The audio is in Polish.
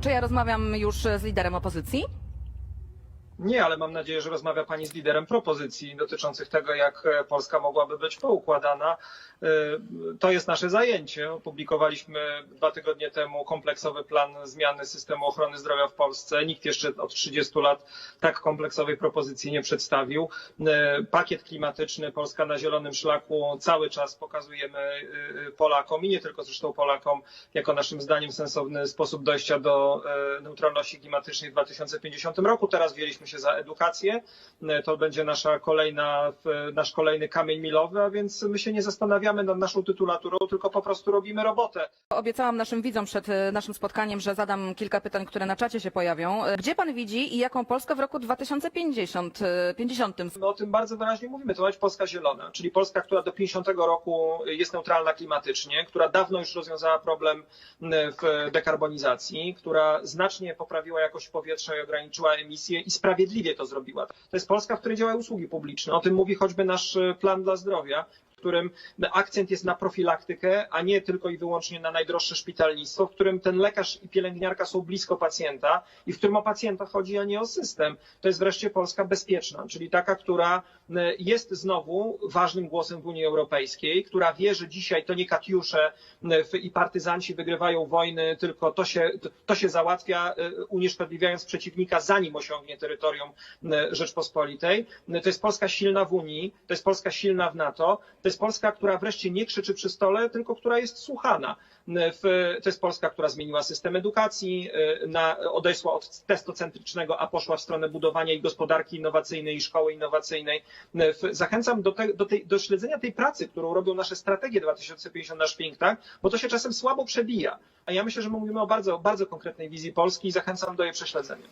Czy ja rozmawiam już z liderem opozycji? Nie, ale mam nadzieję, że rozmawia Pani z liderem propozycji dotyczących tego, jak e, Polska mogłaby być poukładana. E, To jest nasze zajęcie. Opublikowaliśmy dwa tygodnie temu kompleksowy plan zmiany systemu ochrony zdrowia w Polsce. Nikt jeszcze od 30 lat tak kompleksowej propozycji nie przedstawił. E, Pakiet klimatyczny Polska na zielonym szlaku cały czas pokazujemy Polakom i nie tylko zresztą Polakom, jako naszym zdaniem sensowny sposób dojścia do neutralności klimatycznej w 2050 roku. Teraz wzięliśmy się za edukację. E, To będzie nasza kolejna, nasz kolejny kamień milowy, a więc my się nie zastanawiamy nad naszą tytulaturą, tylko po prostu robimy robotę. Obiecałam naszym widzom przed e, naszym spotkaniem, że zadam kilka pytań, które na czacie się pojawią. E, Gdzie pan widzi i jaką Polskę w roku 2050? e, 50? My o tym bardzo wyraźnie mówimy. To ma być Polska zielona, czyli Polska, która do 50 roku jest neutralna klimatycznie, która dawno już rozwiązała problem w dekarbonizacji, która znacznie poprawiła jakość powietrza i ograniczyła emisje i sprawiedliwie to zrobiła. To jest Polska, w której działają usługi publiczne. O tym mówi choćby nasz plan dla zdrowia którym akcent jest na profilaktykę, a nie tylko i wyłącznie na najdroższe szpitalnictwo, w którym ten lekarz i pielęgniarka są blisko pacjenta i w którym o pacjenta chodzi, a nie o system. To jest wreszcie Polska bezpieczna, czyli taka, która e, jest znowu ważnym głosem w Unii Europejskiej, która wie, że dzisiaj to nie Katiusze w- i partyzanci wygrywają wojny, tylko to się, to- się załatwia, e, unieszkodliwiając przeciwnika, zanim osiągnie terytorium Rzeczpospolitej. To jest Polska silna w Unii, to jest Polska silna w NATO, to jest Polska, która wreszcie nie krzyczy przy stole, tylko która jest słuchana. To jest Polska, która zmieniła system edukacji, e, na, odeszła od testocentrycznego, a poszła w stronę budowania i gospodarki innowacyjnej, i szkoły innowacyjnej. Zachęcam do, te, do, tej, do śledzenia tej pracy, którą robią nasze strategie 2050 nasz think tank, bo to się czasem słabo przebija. A ja myślę, że my mówimy o bardzo, bardzo konkretnej wizji Polski i zachęcam do jej prześledzenia.